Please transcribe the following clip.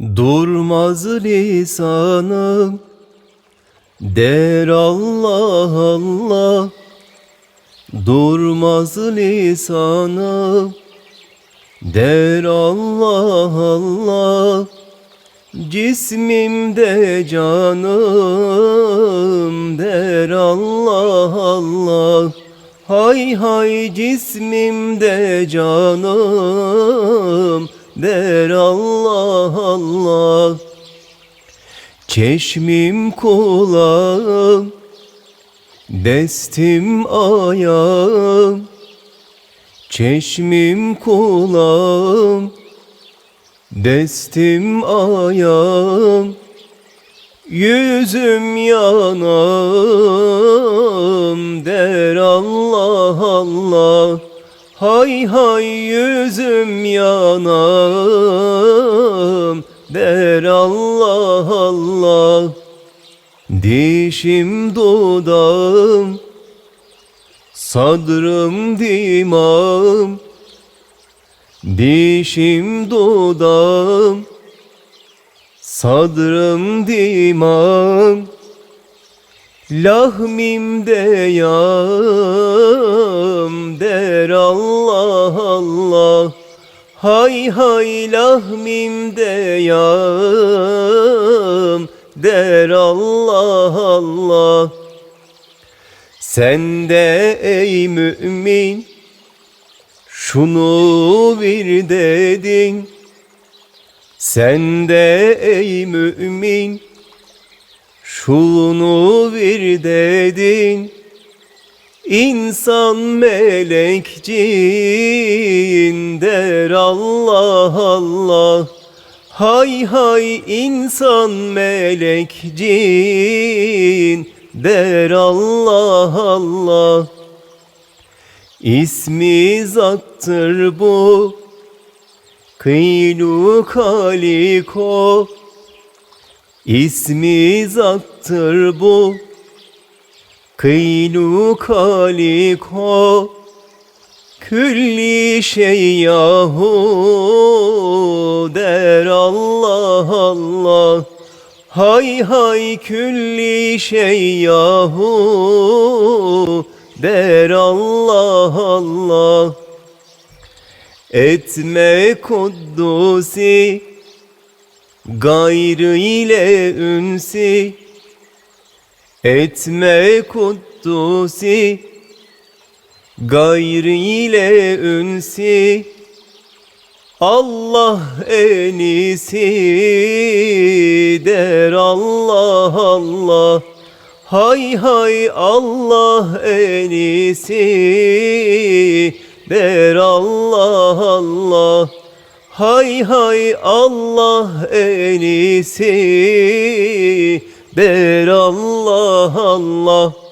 Durmaz lisanım Der Allah Allah. Durmaz lisanım Der Allah Allah. Cismimde canım Der Allah Allah. Hay hay cismimde canım Der Allah Allah. Çeşmim kulağım Destim ayağım Çeşmim kulağım Destim ayağım Yüzüm yanağım Hay hay yüzüm yanağım der Allah Allah. Dişim dudağım Sadrım dimağım. Dişim dudağım Sadrım dimağım. Lahmimde yağım Hay hay lahmimde yağım der Allah Allah. Sen de ey mümin şunu bir dedin. Sen de ey mümin şunu bir dedin İnsan melek cin der Allah Allah. Hay hay insan melek cin der Allah Allah. İsmi zattır bu. Kıylu kaliko İsmi zattır bu Kıylu kaliko Külli şey yahu. Der Allah Allah Hay hay külli şey yahu. Der Allah Allah Etme kuddusi gayrı ile ünsi Etme kuddusi gayrı ile ünsi. Allah en iyisi der Allah Allah. Hay hay Allah en iyisi der Allah Allah. Hay hay Allah en iyisi der Allah